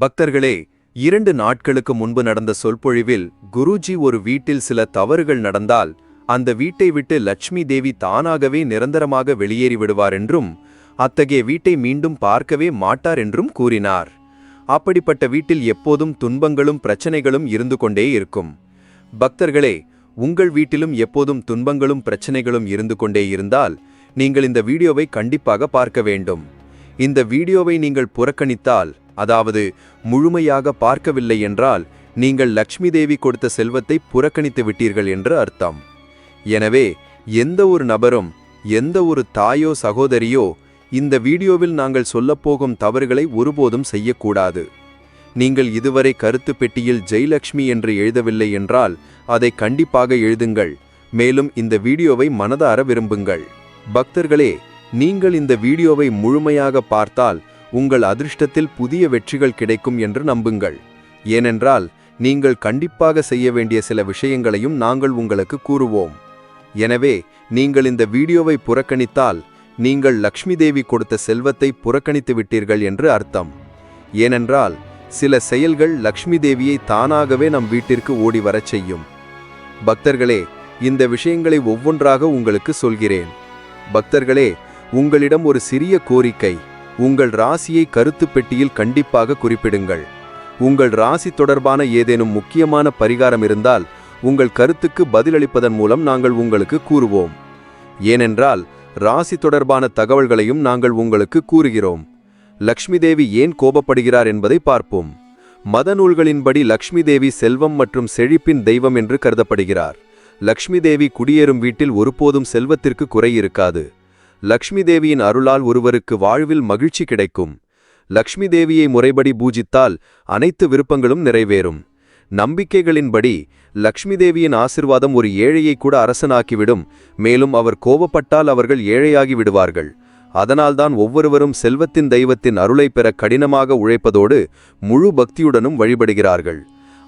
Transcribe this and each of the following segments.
பக்தர்களே இரண்டு நாட்களுக்கு முன்பு நடந்த சொற்பொழிவில் குருஜி ஒரு வீட்டில் சில தவறுகள் நடந்தால் அந்த வீட்டை விட்டு லட்சுமி தேவி தானாகவே நிரந்தரமாக வெளியேறி விடுவார் என்றும் அத்தகைய வீட்டை மீண்டும் பார்க்கவே மாட்டார் என்றும் கூறினார். அப்படிப்பட்ட வீட்டில் எப்போதும் துன்பங்களும் பிரச்சனைகளும் இருந்து கொண்டே இருக்கும். பக்தர்களே உங்கள் வீட்டிலும் எப்போதும் துன்பங்களும் பிரச்சனைகளும் இருந்து கொண்டே இருந்தால் நீங்கள் இந்த வீடியோவை கண்டிப்பாக பார்க்க வேண்டும். இந்த வீடியோவை நீங்கள் புறக்கணித்தால் அதாவது முழுமையாக பார்க்கவில்லை என்றால் நீங்கள் லக்ஷ்மி தேவி கொடுத்த செல்வத்தை புறக்கணித்து விட்டீர்கள் என்று அர்த்தம். எனவே எந்த ஒரு நபரும் எந்த ஒரு தாயோ சகோதரியோ இந்த வீடியோவில் நாங்கள் சொல்லப்போகும் தவறுகளை ஒருபோதும் செய்யக்கூடாது. நீங்கள் இதுவரை கருத்து பெட்டியில் ஜெயலக்ஷ்மி என்று எழுதவில்லை என்றால் அதை கண்டிப்பாக எழுதுங்கள். மேலும் இந்த வீடியோவை மனதார விரும்புங்கள். பக்தர்களே நீங்கள் இந்த வீடியோவை முழுமையாக பார்த்தால் உங்கள் அதிர்ஷ்டத்தில் புதிய வெற்றிகள் கிடைக்கும் என்று நம்புங்கள். ஏனென்றால் நீங்கள் கண்டிப்பாக செய்ய வேண்டிய சில விஷயங்களையும் நாங்கள் உங்களுக்கு கூறுவோம். எனவே நீங்கள் இந்த வீடியோவை புறக்கணித்தால் நீங்கள் லக்ஷ்மி தேவி கொடுத்த செல்வத்தை புறக்கணித்து விட்டீர்கள் என்று அர்த்தம். ஏனென்றால் சில செயல்கள் லக்ஷ்மி தேவியை தானாகவே நம் வீட்டிற்கு ஓடி வரச் செய்யும். பக்தர்களே இந்த விஷயங்களை ஒவ்வொன்றாக உங்களுக்கு சொல்கிறேன். பக்தர்களே உங்களிடம் ஒரு சிறிய கோரிக்கை. உங்கள் ராசியை கருத்து பெட்டியில் கண்டிப்பாக குறிப்பிடுங்கள். உங்கள் ராசி தொடர்பான ஏதேனும் முக்கியமான பரிகாரம் இருந்தால் உங்கள் கருத்துக்கு பதிலளிப்பதன் மூலம் நாங்கள் உங்களுக்கு கூறுவோம். ஏனென்றால் ராசி தொடர்பான தகவல்களையும் நாங்கள் உங்களுக்கு கூறுகிறோம். லக்ஷ்மி தேவி ஏன் கோபப்படுகிறார் என்பதை பார்ப்போம். மத நூல்களின்படி லக்ஷ்மி தேவி செல்வம் மற்றும் செழிப்பின் தெய்வம் என்று கருதப்படுகிறார். லக்ஷ்மி தேவி குடியேறும் வீட்டில் ஒருபோதும் செல்வத்திற்கு குறை இருக்காது லக்ஷ்மி தேவியின் அருளால் ஒருவருக்கு வாழ்வில் மகிழ்ச்சி கிடைக்கும். லக்ஷ்மி தேவியை முறைப்படி பூஜித்தால் அனைத்து விருப்பங்களும் நிறைவேறும். நம்பிக்கைகளின்படி லக்ஷ்மி தேவியின் ஆசிர்வாதம் ஒரு ஏழையை கூட அரசனாக்கிவிடும். மேலும் அவர் கோபப்பட்டால் அவர்கள் ஏழையாகி விடுவார்கள். அதனால்தான் ஒவ்வொருவரும் செல்வத்தின் தெய்வத்தின் அருளை பெற கடினமாக உழைப்பதோடு முழு பக்தியுடனும் வழிபடுகிறார்கள்.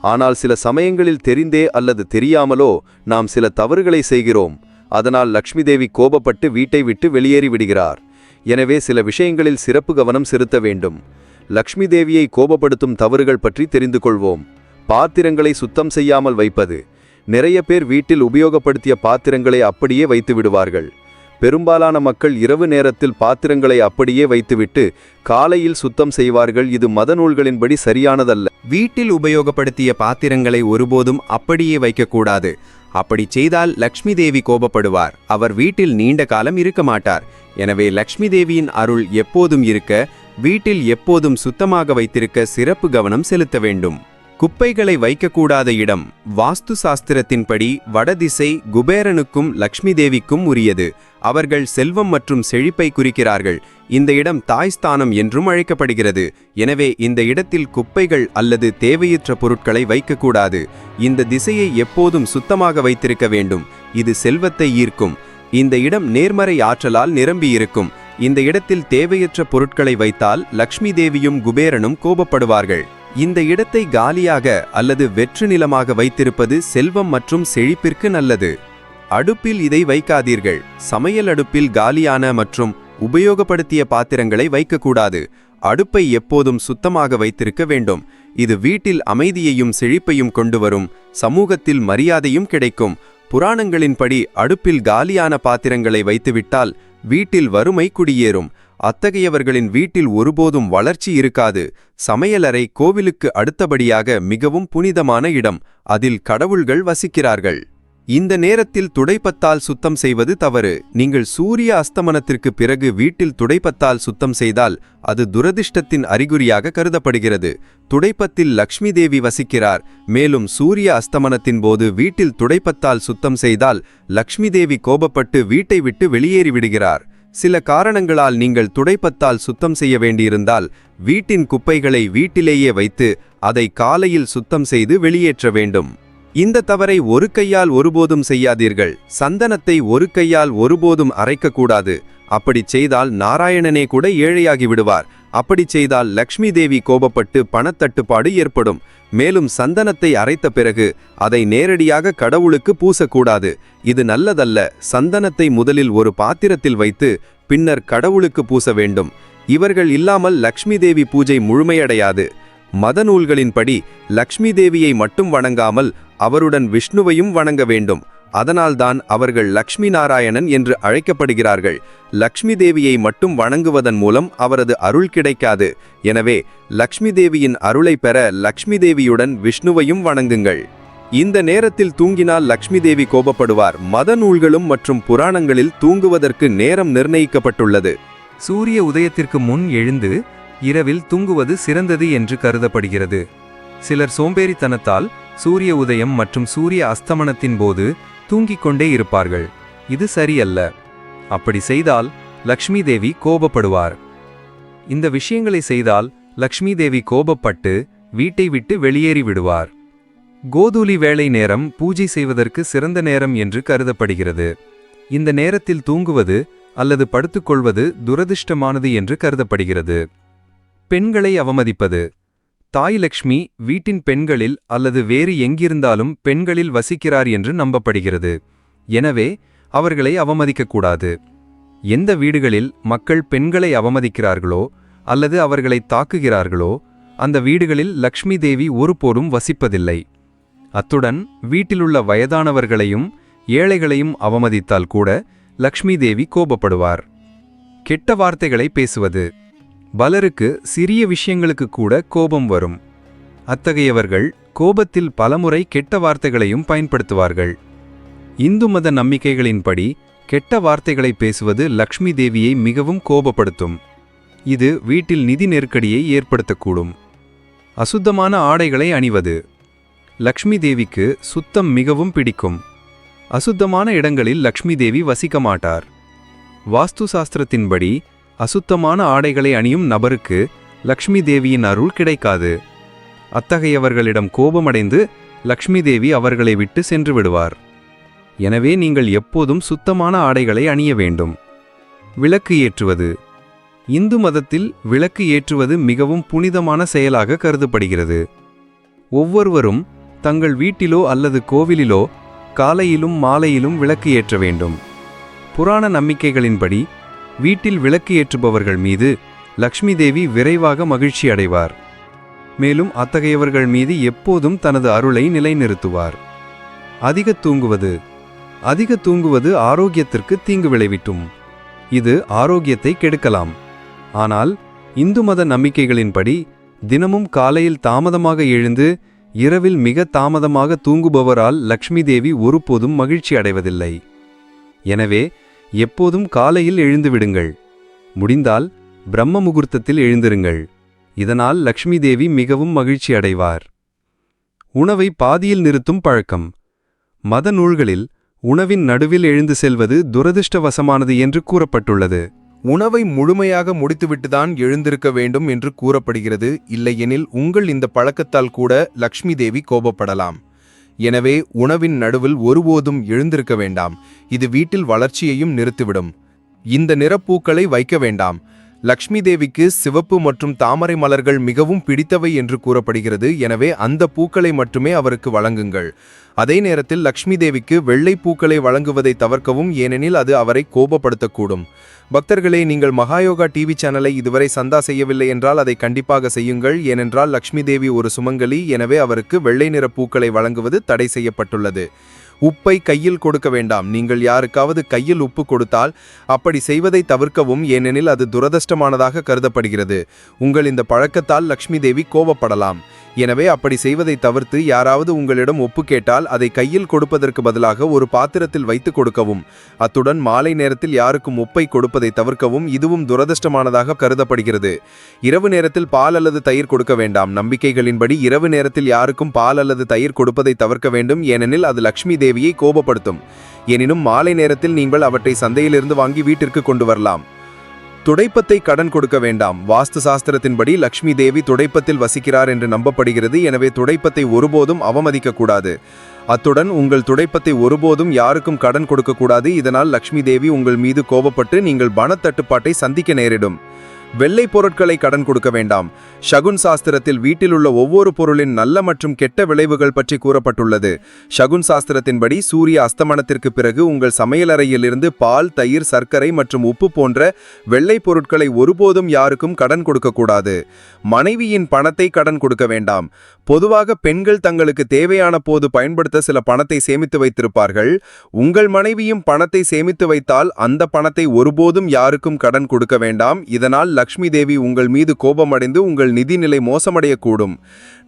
ஆனால் சில சமயங்களில் தெரிந்தே அல்லது தெரியாமலோ நாம் சில தவறுகளை செய்கிறோம். அதனால் லக்ஷ்மி தேவி கோபப்பட்டு வீட்டை விட்டு வெளியேறி விடுகிறார். எனவே சில விஷயங்களில் சிறப்பு கவனம் செலுத்த வேண்டும். லக்ஷ்மி தேவியை கோபப்படுத்தும் தவறுகள் பற்றி தெரிந்து கொள்வோம். பாத்திரங்களை சுத்தம் செய்யாமல் வைப்பது. நிறைய பேர் வீட்டில் உபயோகப்படுத்திய பாத்திரங்களை அப்படியே வைத்து விடுவார்கள். பெரும்பாலான மக்கள் இரவு நேரத்தில் பாத்திரங்களை அப்படியே வைத்துவிட்டு காலையில் சுத்தம் செய்வார்கள். இது மத நூல்களின்படி சரியானதல்ல. வீட்டில் உபயோகப்படுத்திய பாத்திரங்களை ஒருபோதும் அப்படியே வைக்கக்கூடாது. அப்படி செய்தால் லக்ஷ்மி தேவி கோபப்படுவார். அவர் வீட்டில் நீண்ட காலம் இருக்க மாட்டார். எனவே லக்ஷ்மி தேவியின் அருள் எப்போதும் இருக்க வீட்டில் எப்போதும் சுத்தமாக வைத்திருக்க சிறப்பு கவனம் செலுத்த வேண்டும். குப்பைகளை வைக்கக்கூடாத இடம் வாஸ்து சாஸ்திரத்தின்படி வடதிசை குபேரனுக்கும் லக்ஷ்மி தேவிக்கும் உரியது. அவர்கள் செல்வம் மற்றும் செழிப்பை குறிக்கிறார்கள். இந்த இடம் தாய்ஸ்தானம் என்றும் அழைக்கப்படுகிறது. எனவே இந்த இடத்தில் குப்பைகள் அல்லது தேவையற்ற பொருட்களை வைக்கக்கூடாது. இந்த திசையை எப்போதும் சுத்தமாக வைத்திருக்க வேண்டும். இது செல்வத்தை ஈர்க்கும். இந்த இடம் நேர்மறை ஆற்றலால் நிரம்பியிருக்கும் இந்த இடத்தில் தேவையற்ற பொருட்களை வைத்தால் லக்ஷ்மி தேவியும் குபேரனும் கோபப்படுவார்கள். இந்த இடத்தை காலியாக அல்லது வெற்று நிலமாக வைத்திருப்பது செல்வம் மற்றும் செழிப்பிற்கு நல்லது. அடுப்பில் இதை வைக்காதீர்கள். சமையல் அடுப்பில் காலியான மற்றும் உபயோகப்படுத்திய பாத்திரங்களை வைக்கக்கூடாது. அடுப்பை எப்போதும் சுத்தமாக வைத்திருக்க வேண்டும். இது வீட்டில் அமைதியையும் செழிப்பையும் கொண்டு வரும். சமூகத்தில் மரியாதையும் கிடைக்கும். புராணங்களின்படி அடுப்பில் காலியான பாத்திரங்களை வைத்துவிட்டால் வீட்டில் வறுமை குடியேறும். அத்தகையவர்களின் வீட்டில் ஒருபோதும் வளர்ச்சி இருக்காது. சமையலறை கோவிலுக்கு அடுத்தபடியாக மிகவும் புனிதமான இடம். அதில் கடவுள்கள் வசிக்கிறார்கள். இந்த நேரத்தில் துடைப்பத்தால் சுத்தம் செய்வது தவறு. நீங்கள் சூரிய அஸ்தமனத்திற்கு பிறகு வீட்டில் துடைப்பத்தால் சுத்தம் செய்தால் அது துரதிர்ஷ்டத்தின் அறிகுறியாக கருதப்படுகிறது. துடைப்பத்தில் லக்ஷ்மி தேவி வசிக்கிறார். மேலும் சூரிய அஸ்தமனத்தின் போது வீட்டில் துடைப்பத்தால் சுத்தம் செய்தால் லக்ஷ்மி தேவி கோபப்பட்டு வீட்டை விட்டு வெளியேறிவிடுகிறார். சில காரணங்களால் நீங்கள் துடைப்பத்தால் சுத்தம் செய்ய வேண்டியிருந்தால் வீட்டின் குப்பைகளை வீட்டிலேயே வைத்து அதை காலையில் சுத்தம் செய்து வெளியேற்ற வேண்டும். இந்த தவறை ஒரு கையால் ஒருபோதும் செய்யாதீர்கள். சந்தனத்தை ஒரு கையால் ஒருபோதும் அரைக்கக்கூடாது. அப்படி செய்தால் நாராயணனே கூட ஏழையாகி விடுவார் அப்படி செய்தால் லக்ஷ்மி தேவி கோபப்பட்டு பணத்தட்டுப்பாடு ஏற்படும். மேலும் சந்தனத்தை அரைத்த பிறகு அதை நேரடியாக கடவுளுக்கு பூசக்கூடாது. இது நல்லதல்ல. சந்தனத்தை முதலில் ஒரு பாத்திரத்தில் வைத்து பின்னர் கடவுளுக்கு பூச வேண்டும். இவர்கள் இல்லாமல் லக்ஷ்மி தேவி பூஜை முழுமையடையாது. மத நூல்களின்படி லக்ஷ்மி தேவியை மட்டும் வணங்காமல் அவருடன் விஷ்ணுவையும் வணங்க வேண்டும். அதனால்தான் அவர்கள் லக்ஷ்மி நாராயணன் என்று அழைக்கப்படுகிறார்கள். லக்ஷ்மி தேவியை மட்டும் வணங்குவதன் மூலம் அவரது அருள் கிடைக்காது. எனவே லக்ஷ்மி தேவியின் அருளை பெற லக்ஷ்மி தேவியுடன் விஷ்ணுவையும் வணங்குங்கள். இந்த நேரத்தில் தூங்கினால் லக்ஷ்மி தேவி கோபப்படுவார். மத நூல்களும் மற்றும் புராணங்களில் தூங்குவதற்கு நேரம் நிர்ணயிக்கப்பட்டுள்ளது. சூரிய உதயத்திற்கு முன் எழுந்து இரவில் தூங்குவது சிறந்தது என்று கருதப்படுகிறது. சிலர் சோம்பேறித்தனத்தால் சூரிய உதயம் மற்றும் சூரிய அஸ்தமனத்தின் போது தூங்கிக் கொண்டே இருப்பார்கள். இது சரியல்ல. அப்படி செய்தால் லக்ஷ்மி தேவி கோபப்படுவார். இந்த விஷயங்களை செய்தால் லக்ஷ்மி தேவி கோபப்பட்டு வீட்டை விட்டு வெளியேறி விடுவார். கோதூலி வேலை நேரம் பூஜை செய்வதற்கு சிறந்த நேரம் என்று கருதப்படுகிறது. இந்த நேரத்தில் தூங்குவது அல்லது படுத்துக்கொள்வது துரதிர்ஷ்டமானது என்று கருதப்படுகிறது. பெண்களை அவமதிப்பது. தாய் லக்ஷ்மி வீட்டின் பெண்களில் அல்லது வேறு எங்கிருந்தாலும் பெண்களில் வசிக்கிறார் என்று நம்பப்படுகிறது. எனவே அவர்களை அவமதிக்கக்கூடாது. எந்த வீடுகளில் மக்கள் பெண்களை அவமதிக்கிறார்களோ அல்லது அவர்களை தாக்குகிறார்களோ அந்த வீடுகளில் லக்ஷ்மி தேவி ஒருபோதும் வசிப்பதில்லை. அத்துடன் வீட்டிலுள்ள வயதானவர்களையும் ஏழைகளையும் அவமதித்தால் கூட லக்ஷ்மி தேவி கோபப்படுவார். கெட்ட வார்த்தைகளை பேசுவது. பலருக்கு சிறிய விஷயங்களுக்கு கூட கோபம் வரும். அத்தகையவர்கள் கோபத்தில் பலமுறை கெட்ட வார்த்தைகளையும் பயன்படுத்துவார்கள். இந்து மத நம்பிக்கைகளின்படி கெட்ட வார்த்தைகளை பேசுவது லக்ஷ்மி தேவியை மிகவும் கோபப்படுத்தும். இது வீட்டில் நிதி நெருக்கடியை ஏற்படுத்தக்கூடும். அசுத்தமான ஆடைகளை அணிவது. லக்ஷ்மி தேவிக்கு சுத்தம் மிகவும் பிடிக்கும். அசுத்தமான இடங்களில் லக்ஷ்மி தேவி வசிக்க மாட்டார் வாஸ்து சாஸ்திரத்தின்படி அசுத்தமான ஆடைகளை அணியும் நபருக்கு லக்ஷ்மி தேவியின் அருள் கிடைக்காது. அத்தகையவர்களிடம் கோபமடைந்து லக்ஷ்மி தேவி அவர்களை விட்டு சென்று விடுவார். எனவே நீங்கள் எப்போதும் சுத்தமான ஆடைகளை அணிய வேண்டும். விளக்கு ஏற்றுவது. இந்து மதத்தில் விளக்கு ஏற்றுவது மிகவும் புனிதமான செயலாக கருதப்படுகிறது. ஒவ்வொருவரும் தங்கள் வீட்டிலோ அல்லது கோவிலிலோ காலையிலும் மாலையிலும் விளக்கு ஏற்ற வேண்டும். புராண நம்பிக்கைகளின்படி வீட்டில் விளக்கு ஏற்றுபவர்கள் மீது லக்ஷ்மி தேவி விரைவாக மகிழ்ச்சி அடைவார். மேலும் அத்தகையவர்கள் மீது எப்போதும் தனது அருளை நிலைநிறுத்துவார். அதிக தூங்குவது. அதிக தூங்குவது ஆரோக்கியத்திற்கு தீங்கு விளைவிட்டும் இது ஆரோக்கியத்தை கெடுக்கலாம். ஆனால் இந்து மத நம்பிக்கைகளின்படி தினமும் காலையில் தாமதமாக எழுந்து இரவில் மிக தாமதமாக தூங்குபவரால் லக்ஷ்மி தேவி ஒருபோதும் மகிழ்ச்சி அடைவதில்லை. எனவே எப்போதும் காலையில் எழுந்து விடுங்கள். முடிந்தால் பிரம்ம முகூர்த்தத்தில் எழுந்திருங்கள். இதனால் லக்ஷ்மி தேவி மிகவும் மகிழ்ச்சி அடைவார். உணவை பாதியில் நிறுத்தும் பழக்கம். மத நூல்களில் உணவின் நடுவில் எழுந்து செல்வது துரதிர்ஷ்டவசமானது என்று கூறப்பட்டுள்ளது. உணவை முழுமையாக முடித்துவிட்டுதான் எழுந்திருக்க வேண்டும் என்று கூறப்படுகிறது. இல்லையெனில் உங்கள் இந்த பழக்கத்தால் கூட லக்ஷ்மி தேவி கோபப்படலாம். எனவே உணவின் நடுவில் ஒருபோதும் எழுந்திருக்க வேண்டாம். இது வீட்டில் வளர்ச்சியையும் நிறுத்திவிடும். இந்த நிறப்பூக்களை வைக்க வேண்டாம். லக்ஷ்மி தேவிக்கு சிவப்பு மற்றும் தாமரை மலர்கள் மிகவும் பிடித்தவை என்று கூறப்படுகிறது. எனவே அந்த பூக்களை மட்டுமே அவருக்கு வழங்குங்கள். அதே நேரத்தில் லக்ஷ்மி தேவிக்கு வெள்ளை பூக்களை வழங்குவதை தவிர்க்கவும் ஏனெனில் அது அவரை கோபப்படுத்தக்கூடும். பக்தர்களே நீங்கள் மகாயோகா டிவி சேனலை இதுவரை சந்தா செய்யவில்லை என்றால் அதை கண்டிப்பாக செய்யுங்கள். ஏனென்றால் லக்ஷ்மி தேவி ஒரு சுமங்கலி எனவே அவருக்கு வெள்ளை நிற பூக்களை வழங்குவது தடை செய்யப்பட்டுள்ளது. உப்பை கையில் கொடுக்க வேண்டாம். நீங்கள் யாருக்காவது கையில் உப்பு கொடுத்தால் அப்படி செய்வதை தவிர்க்கவும் ஏனெனில் அது துரதிர்ஷ்டமானதாக கருதப்படுகிறது. உங்கள் இந்த பழக்கத்தால் லக்ஷ்மி தேவி கோபப்படலாம். எனவே அப்படி செய்வதை தவிர்த்து யாராவது உங்களிடம் ஒப்பு கேட்டால் அதை கையில் கொடுப்பதற்கு பதிலாக ஒரு பாத்திரத்தில் வைத்து கொடுக்கவும். அத்துடன் மாலை நேரத்தில் யாருக்கும் உப்பை கொடுப்பதை தவிர்க்கவும் இதுவும் துரதிர்ஷ்டமானதாக கருதப்படுகிறது. இரவு நேரத்தில் பால் அல்லது தயிர் கொடுக்க வேண்டாம். நம்பிக்கைகளின்படி இரவு நேரத்தில் யாருக்கும் பால் அல்லது தயிர் கொடுப்பதை தவிர்க்க வேண்டும். ஏனெனில் அது லக்ஷ்மி தேவியை கோபப்படுத்தும். எனினும் மாலை நேரத்தில் நீங்கள் அவற்றை சந்தையிலிருந்து வாங்கி வீட்டிற்கு கொண்டு வரலாம். துடைப்பத்தை கடன் கொடுக்க வேண்டாம். வாஸ்து சாஸ்திரத்தின்படி லக்ஷ்மி தேவி துடைப்பத்தில் வசிக்கிறார் என்று நம்பப்படுகிறது. எனவே துடைப்பத்தை ஒருபோதும் அவமதிக்க கூடாது. அத்துடன் உங்கள் துடைப்பத்தை ஒருபோதும் யாருக்கும் கடன் கொடுக்கக்கூடாது இதனால் லக்ஷ்மி தேவி உங்கள் மீது கோபப்பட்டு நீங்கள் பணத்தட்டுப்பாட்டை சந்திக்க நேரிடும். வெள்ளை பொருட்களை கடன் கொடுக்க வேண்டாம். ஷகுன் சாஸ்திரத்தில் வீட்டில் உள்ள ஒவ்வொரு பொருளின் நல்ல மற்றும் கெட்ட விளைவுகள் பற்றி கூறப்பட்டுள்ளது. ஷகுன் சாஸ்திரத்தின்படி சூரிய அஸ்தமனத்திற்கு பிறகு உங்கள் சமையலறையிலிருந்து பால் தயிர் சர்க்கரை மற்றும் உப்பு போன்ற வெள்ளை பொருட்களை ஒருபோதும் யாருக்கும் கடன் கொடுக்கக்கூடாது மனைவியின் பணத்தை கடன் கொடுக்க வேண்டாம். பொதுவாக பெண்கள் தங்களுக்கு தேவையான போது பயன்படுத்த சில பணத்தை சேமித்து வைத்திருப்பார்கள். உங்கள் மனைவியும் பணத்தை சேமித்து வைத்தால் அந்த பணத்தை ஒருபோதும் யாருக்கும் கடன் கொடுக்க வேண்டாம். இதனால் லக்ஷ்மி தேவி உங்கள் மீது கோபமடைந்து உங்கள் நிதிநிலை மோசமடையக்கூடும்.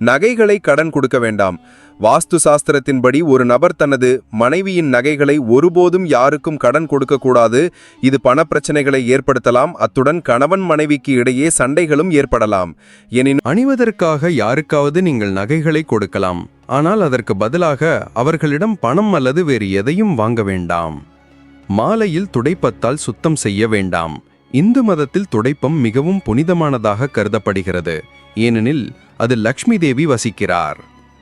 நகைகளை கடன் கொடுக்க வேண்டாம். வாஸ்து சாஸ்திரத்தின்படி ஒரு நபர் தனது மனைவியின் நகைகளை ஒருபோதும் யாருக்கும் கடன் கொடுக்கக்கூடாது. இது பணப்பிரச்சனைகளை ஏற்படுத்தலாம். அத்துடன் கணவன் மனைவிக்கு இடையே சண்டைகளும் ஏற்படலாம். எனினும் அணிவதற்காக யாருக்காவது நீங்கள் நகைகளை கொடுக்கலாம். ஆனால் அதற்கு பதிலாக அவர்களிடம் பணம் அல்லது வேறு எதையும் வாங்க வேண்டாம். மாலையில் துடைப்பத்தால் சுத்தம் செய்ய வேண்டாம். இந்து மதத்தில் துடைப்பம் மிகவும் புனிதமானதாக கருதப்படுகிறது. ஏனெனில் அது லக்ஷ்மி தேவி வசிக்கிறார்.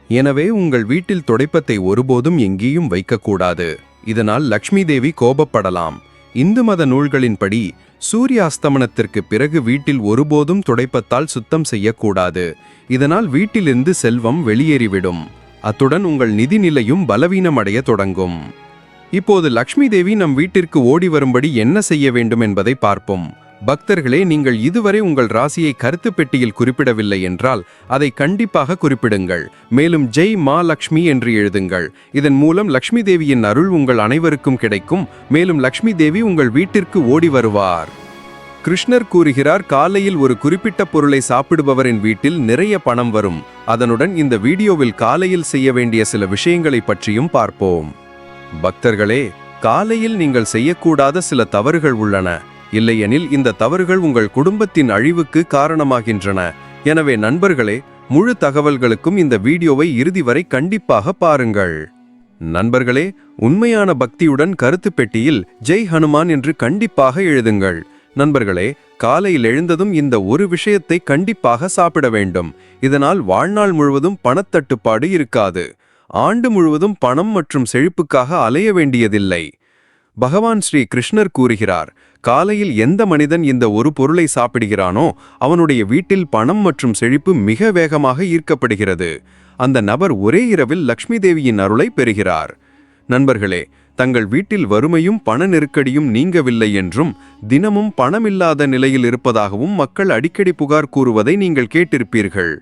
எனவே உங்கள் வீட்டில் துடைப்பத்தை ஒருபோதும் எங்கேயும் வைக்கக்கூடாது. இதனால் லக்ஷ்மி தேவி கோபப்படலாம். இந்து மத நூல்களின்படி சூரிய அஸ்தமனத்திற்கு பிறகு வீட்டில் ஒருபோதும் துடைப்பத்தால் சுத்தம் செய்யக்கூடாது. இதனால் வீட்டிலிருந்து செல்வம் வெளியேறிவிடும். அத்துடன் உங்கள் நிதிநிலையும் பலவீனமடைய தொடங்கும். இப்போது லக்ஷ்மி தேவி நம் வீட்டிற்கு ஓடி வரும்படி என்ன செய்ய வேண்டும் என்பதை பார்ப்போம். பக்தர்களே நீங்கள் இதுவரை உங்கள் ராசியை கருத்து பெட்டியில் குறிப்பிடவில்லை என்றால் அதை கண்டிப்பாக குறிப்பிடுங்கள். மேலும் ஜெய் மா லக்ஷ்மி என்று எழுதுங்கள். இதன் மூலம் லக்ஷ்மி தேவியின் அருள் உங்கள் அனைவருக்கும் கிடைக்கும். மேலும் லக்ஷ்மி தேவி உங்கள் வீட்டிற்கு ஓடி வருவார். கிருஷ்ணர் கூறுகிறார் காலையில் ஒரு குறிப்பிட்ட பொருளை சாப்பிடுபவரின் வீட்டில் நிறைய பணம் வரும். அதனுடன் இந்த வீடியோவில் காலையில் செய்ய வேண்டிய சில விஷயங்களை பற்றியும் பார்ப்போம். பக்தர்களே காலையில் நீங்கள் செய்யக்கூடாத சில தவறுகள் உள்ளன. இல்லையெனில் இந்த தவறுகள் உங்கள் குடும்பத்தின் அழிவுக்கு காரணமாகின்றன. எனவே நண்பர்களே முழு தகவல்களுக்கும் இந்த வீடியோவை இறுதி வரை கண்டிப்பாக பாருங்கள். நண்பர்களே உண்மையான பக்தியுடன் கருத்து பெட்டியில் ஜெய் ஹனுமான் என்று கண்டிப்பாக எழுதுங்கள். நண்பர்களே காலையில் எழுந்ததும் இந்த ஒரு விஷயத்தை கண்டிப்பாக சாப்பிட வேண்டும். இதனால் வாழ்நாள் முழுவதும் பணத்தட்டுப்பாடு இருக்காது. ஆண்டு முழுவதும் பணம் மற்றும் செழிப்புக்காக அலைய வேண்டியதில்லை. பகவான் ஸ்ரீ கிருஷ்ணர் கூறுகிறார் காலையில் எந்த மனிதன் இந்த ஒரு பொருளை சாப்பிடுகிறானோ அவனுடைய வீட்டில் பணம் மற்றும் செழிப்பு மிக வேகமாக ஈர்க்கப்படுகிறது. அந்த நபர் ஒரே இரவில் லக்ஷ்மி தேவியின் அருளை பெறுகிறார். நண்பர்களே தங்கள் வீட்டில் வறுமையும் பண நெருக்கடியும் நீங்கவில்லை என்றும் தினமும் பணமில்லாத நிலையில் இருப்பதாகவும் மக்கள் அடிக்கடி புகார் கூறுவதை நீங்கள் கேட்டிருப்பீர்கள்.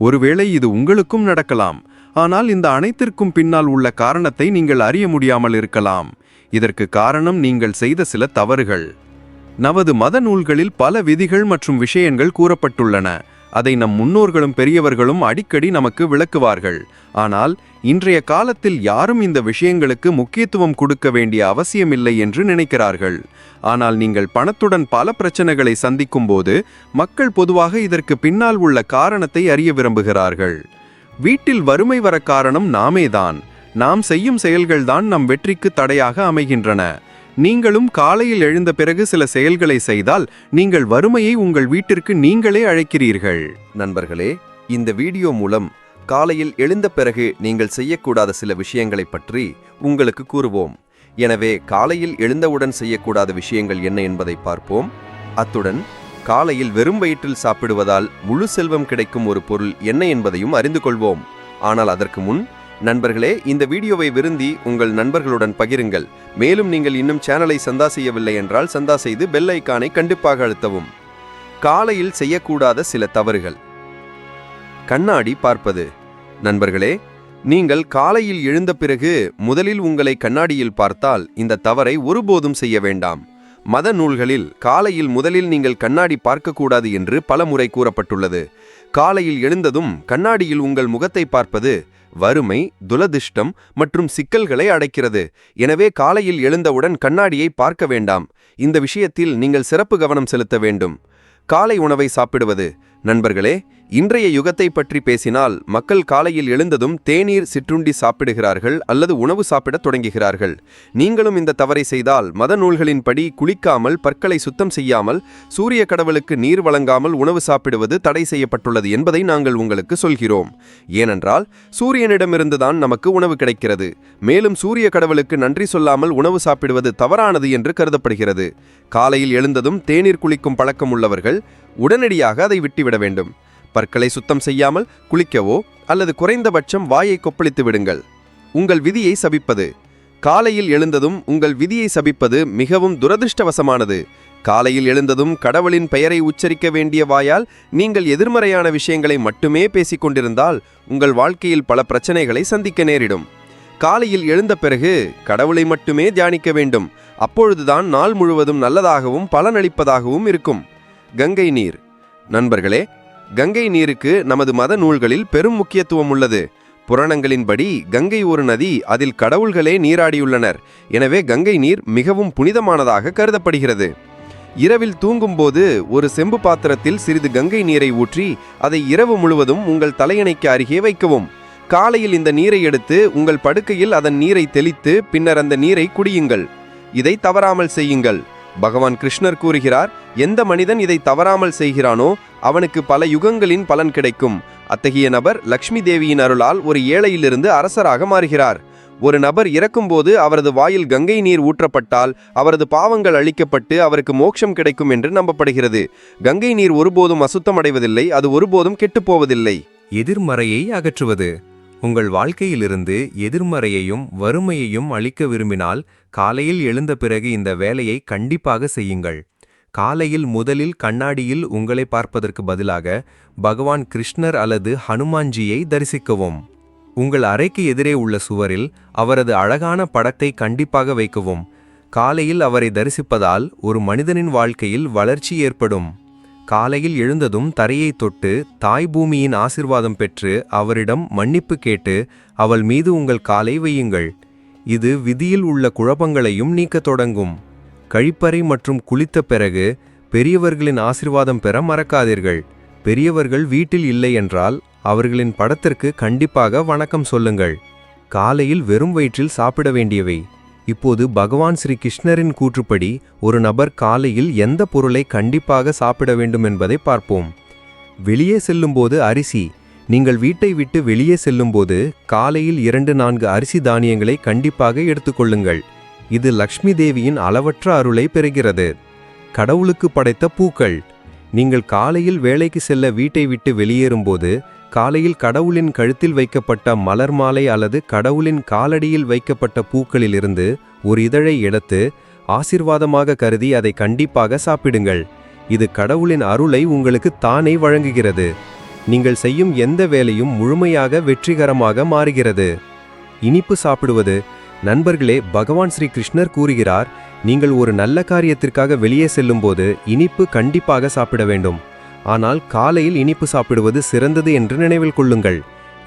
ஒருவேளை இது உங்களுக்கும் நடக்கலாம். ஆனால் இந்த அனைத்திற்கும் பின்னால் உள்ள காரணத்தை நீங்கள் அறிய முடியாமல் இருக்கலாம். இதற்கு காரணம் நீங்கள் செய்த சில தவறுகள். நமது மத நூல்களில் பல விதிகள் மற்றும் விஷயங்கள் கூறப்பட்டுள்ளன. அதை நம் முன்னோர்களும் பெரியவர்களும் அடிக்கடி நமக்கு விளக்குவார்கள். ஆனால் இன்றைய காலத்தில் யாரும் இந்த விஷயங்களுக்கு முக்கியத்துவம் கொடுக்க வேண்டிய அவசியமில்லை என்று நினைக்கிறார்கள். ஆனால் நீங்கள் பணத்துடன் பல பிரச்சனைகளை சந்திக்கும் போது மக்கள் பொதுவாக இதற்கு பின்னால் உள்ள காரணத்தை அறிய விரும்புகிறார்கள். வீட்டில் வறுமை வர காரணம் நாமேதான். நாம் செய்யும் செயல்கள்தான் நம் வெற்றிக்கு தடையாக அமைகின்றன. நீங்களும் காலையில் எழுந்த பிறகு சில செயல்களை செய்தால் நீங்கள் வறுமையை உங்கள் வீட்டிற்கு நீங்களே அழைக்கிறீர்கள். நண்பர்களே இந்த வீடியோ மூலம் காலையில் எழுந்த பிறகு நீங்கள் செய்யக்கூடாத சில விஷயங்களைப் பற்றி உங்களுக்கு கூறுவோம். எனவே காலையில் எழுந்தவுடன் செய்யக்கூடாத விஷயங்கள் என்ன என்பதை பார்ப்போம். அத்துடன் காலையில் வெறும் வயிற்றில் சாப்பிடுவதால் முழு செல்வம் கிடைக்கும் ஒரு பொருள் என்ன என்பதையும் அறிந்து கொள்வோம். ஆனால் அதற்கு முன் நண்பர்களே இந்த வீடியோவை விரும்பி உங்கள் நண்பர்களுடன் பகிருங்கள். மேலும் நீங்கள் இன்னும் சேனலை சந்தா செய்யவில்லை என்றால் சந்தா செய்து பெல் ஐக்கானை கண்டிப்பாக அழுத்தவும். காலையில் செய்யக்கூடாத சில தவறுகள். கண்ணாடி பார்ப்பது. நண்பர்களே நீங்கள் காலையில் எழுந்த பிறகு முதலில் உங்களை கண்ணாடியில் பார்த்தால் இந்த தவறை ஒருபோதும் செய்ய வேண்டாம். மத நூல்களில் காலையில் முதலில் நீங்கள் கண்ணாடி பார்க்கக்கூடாது என்று பல முறை கூறப்பட்டுள்ளது. காலையில் எழுந்ததும் கண்ணாடியில் உங்கள் முகத்தை பார்ப்பது வறுமை துலதிஷ்டம் மற்றும் சிக்கல்களை அடைக்கிறது. எனவே காலையில் எழுந்தவுடன் கண்ணாடியை பார்க்க வேண்டாம். இந்த விஷயத்தில் நீங்கள் சிறப்பு கவனம் செலுத்த வேண்டும். காலை உணவை சாப்பிடுவது. நண்பர்களே இன்றைய யுகத்தை பற்றி பேசினால் மக்கள் காலையில் எழுந்ததும் தேநீர் சிற்றுண்டி சாப்பிடுகிறார்கள் அல்லது உணவு சாப்பிடத் தொடங்குகிறார்கள். நீங்களும் இந்த தவறை செய்தால் மத நூல்களின்படி குளிக்காமல் பற்களை சுத்தம் செய்யாமல் சூரிய கடவுளுக்கு நீர் வழங்காமல் உணவு சாப்பிடுவது தடை செய்யப்பட்டுள்ளது என்பதை நாங்கள் உங்களுக்கு சொல்கிறோம். ஏனென்றால் சூரியனிடமிருந்துதான் நமக்கு உணவு கிடைக்கிறது. மேலும் சூரிய கடவுளுக்கு நன்றி சொல்லாமல் உணவு சாப்பிடுவது தவறானது என்று கருதப்படுகிறது. காலையில் எழுந்ததும் தேநீர் குளிக்கும் பழக்கம் உள்ளவர்கள் உடனடியாக அதை விட்டுவிட வேண்டும். பற்களை சுத்தம் செய்யாமல் குளிக்கவோ அல்லது குறைந்தபட்சம் வாயை கொப்பளித்து விடுங்கள். உங்கள் விதியை சபிப்பது. காலையில் எழுந்ததும் உங்கள் விதியை சபிப்பது மிகவும் துரதிருஷ்டவசமானது. காலையில் எழுந்ததும் கடவுளின் பெயரை உச்சரிக்க வேண்டிய வாயால் நீங்கள் எதிர்மறையான விஷயங்களை மட்டுமே பேசிக் கொண்டிருந்தால் உங்கள் வாழ்க்கையில் பல பிரச்சனைகளை சந்திக்க நேரிடும். காலையில் எழுந்த பிறகு கடவுளை மட்டுமே தியானிக்க வேண்டும். அப்பொழுதுதான் நாள் முழுவதும் நல்லதாகவும் பலனளிப்பதாகவும் இருக்கும். கங்கை நீர். நண்பர்களே கங்கை நீருக்கு நமது மத நூல்களில் பெரும் முக்கியத்துவம் உள்ளது. புராணங்களின்படி கங்கை ஒரு நதி அதில் கடவுள்களே நீராடியுள்ளனர். எனவே கங்கை நீர் மிகவும் புனிதமானதாக கருதப்படுகிறது. இரவில் தூங்கும்போது ஒரு செம்பு பாத்திரத்தில் சிறிது கங்கை நீரை ஊற்றி அதை இரவு முழுவதும் உங்கள் தலையணைக்கு அருகே வைக்கவும். காலையில் இந்த நீரை எடுத்து உங்கள் படுக்கையில் அதன் நீரை தெளித்து பின்னர் அந்த நீரை குடியுங்கள். இதை தவறாமல் செய்யுங்கள். பகவான் கிருஷ்ணர் கூறுகிறார் எந்த மனிதன் இதை தவறாமல் செய்கிறானோ அவனுக்கு பல யுகங்களின் பலன் கிடைக்கும். அத்தகைய நபர் லக்ஷ்மி தேவியின் அருளால் ஒரு ஏழையிலிருந்து அரசராக மாறுகிறார். ஒரு நபர் இறக்கும்போது அவரது வாயில் கங்கை நீர் ஊற்றப்பட்டால் அவரது பாவங்கள் அழிக்கப்பட்டு அவருக்கு மோட்சம் கிடைக்கும் என்று நம்பப்படுகிறது. கங்கை நீர் ஒருபோதும் அசுத்தமடைவதில்லை அது ஒருபோதும் கெட்டுப்போவதில்லை. எதிர்மறையை அகற்றுவது. உங்கள் வாழ்க்கையிலிருந்து எதிர்மறையையும் வறுமையையும் அளிக்க விரும்பினால் காலையில் எழுந்த பிறகு இந்த வேலையை கண்டிப்பாக செய்யுங்கள். காலையில் முதலில் கண்ணாடியில் உங்களை பார்ப்பதற்கு பதிலாக பகவான் கிருஷ்ணர் அல்லது ஹனுமான்ஜியை தரிசிக்கவும். உங்கள் அறைக்கு எதிரே உள்ள சுவரில் அவரது அழகான படத்தை கண்டிப்பாக வைக்கவும். காலையில் அவரை தரிசிப்பதால் ஒரு மனிதனின் வாழ்க்கையில் வளர்ச்சி ஏற்படும். காலையில் எழுந்ததும் தரையை தொட்டு தாய் பூமியின் ஆசிர்வாதம் பெற்று அவரிடம் மன்னிப்பு கேட்டு அவள் மீது உங்கள் காலை வையுங்கள். இது விதியில் உள்ள குழப்பங்களையும் நீக்கத் தொடங்கும். கழிப்பறை மற்றும் குளித்த பிறகு பெரியவர்களின் ஆசிர்வாதம் பெற மறக்காதீர்கள். பெரியவர்கள் வீட்டில் இல்லை என்றால் அவர்களின் படத்திற்கு கண்டிப்பாக வணக்கம் சொல்லுங்கள். காலையில் வெறும் வயிற்றில் சாப்பிட வேண்டியவை. இப்போது பகவான் ஸ்ரீ கிருஷ்ணரின் கூற்றுப்படி ஒரு நபர் காலையில் எந்த பொருளை கண்டிப்பாக சாப்பிட வேண்டும் என்பதை பார்ப்போம். வெளியே செல்லும்போது அரிசி. நீங்கள் வீட்டை விட்டு வெளியே செல்லும்போது காலையில் இரண்டு நான்கு அரிசி தானியங்களை கண்டிப்பாக எடுத்துக்கொள்ளுங்கள் இது லக்ஷ்மி தேவியின் அளவற்ற அருளை பெறுகிறது. கடவுளுக்கு படைத்த பூக்கள். நீங்கள் காலையில் வேலைக்கு செல்ல வீட்டை விட்டு வெளியேறும்போது காலையில் கடவுளின் கழுத்தில் வைக்கப்பட்ட மலர் மாலை அல்லது கடவுளின் காலடியில் வைக்கப்பட்ட பூக்களிலிருந்து ஒரு இதழை எடுத்து ஆசிர்வாதமாக கருதி அதை கண்டிப்பாக சாப்பிடுங்கள். இது கடவுளின் அருளை உங்களுக்கு தானே வழங்குகிறது. நீங்கள் செய்யும் எந்த வேலையும் முழுமையாக வெற்றிகரமாக மாறுகிறது. இனிப்பு சாப்பிடுவது நண்பர்களே பகவான் ஸ்ரீ கிருஷ்ணர் கூறுகிறார் நீங்கள் ஒரு நல்ல காரியத்திற்காக வெளியே செல்லும்போது இனிப்பு கண்டிப்பாக சாப்பிட வேண்டும். ஆனால் காலையில் இனிப்பு சாப்பிடுவது சிறந்தது என்று நினைவில் கொள்ளுங்கள்.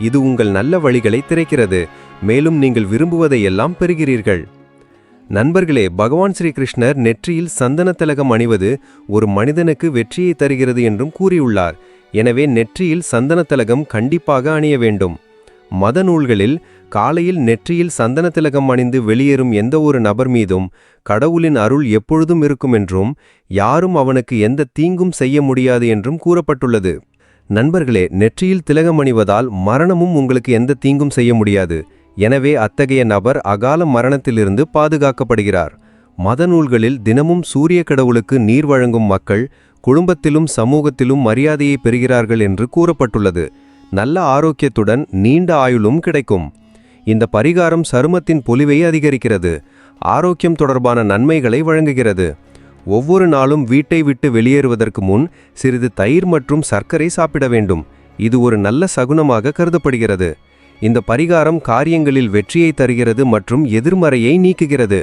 இது உங்கள் நல்ல வழிகளை திறக்கிறது. மேலும் நீங்கள் விரும்புவதையெல்லாம் பெறுகிறீர்கள். நண்பர்களே பகவான் ஸ்ரீ கிருஷ்ணர் நெற்றியில் சந்தன திலகம் அணிவது ஒரு மனிதனுக்கு வெற்றியை தருகிறது என்றும் கூறியுள்ளார். எனவே நெற்றியில் சந்தன திலகம் கண்டிப்பாக அணிய வேண்டும். மத நூல்களில் காலையில் நெற்றியில் சந்தன திலகம் அணிந்து வெளியேறும் எந்த ஒரு நபர் மீதும் கடவுளின் அருள் எப்பொழுதும் இருக்கும் என்றும் யாரும் அவனுக்கு எந்த தீங்கும் செய்ய முடியாது என்றும் கூறப்பட்டுள்ளது. நண்பர்களே நெற்றியில் திலகம் அணிவதால் மரணமும் உங்களுக்கு எந்த தீங்கும் செய்ய முடியாது. எனவே அத்தகைய நபர் அகால மரணத்திலிருந்து பாதுகாக்கப்படுகிறார். மத நூல்களில் தினமும் சூரிய கடவுளுக்கு நீர் வழங்கும் மக்கள் குடும்பத்திலும் சமூகத்திலும் மரியாதையை பெறுகிறார்கள் என்று கூறப்பட்டுள்ளது. நல்ல ஆரோக்கியத்துடன் நீண்ட ஆயுளும் கிடைக்கும். இந்த பரிகாரம் சருமத்தின் பொலிவை அதிகரிக்கிறது. ஆரோக்கியம் தொடர்பான நன்மைகளை வழங்குகிறது. ஒவ்வொரு நாளும் வீட்டை விட்டு வெளியேறுவதற்கு முன் சிறிது தயிர் மற்றும் சர்க்கரை சாப்பிட வேண்டும். இது ஒரு நல்ல சகுனமாக கருதப்படுகிறது. இந்த பரிகாரம் காரியங்களில் வெற்றியை தருகிறது மற்றும் எதிர்மறையை நீக்குகிறது.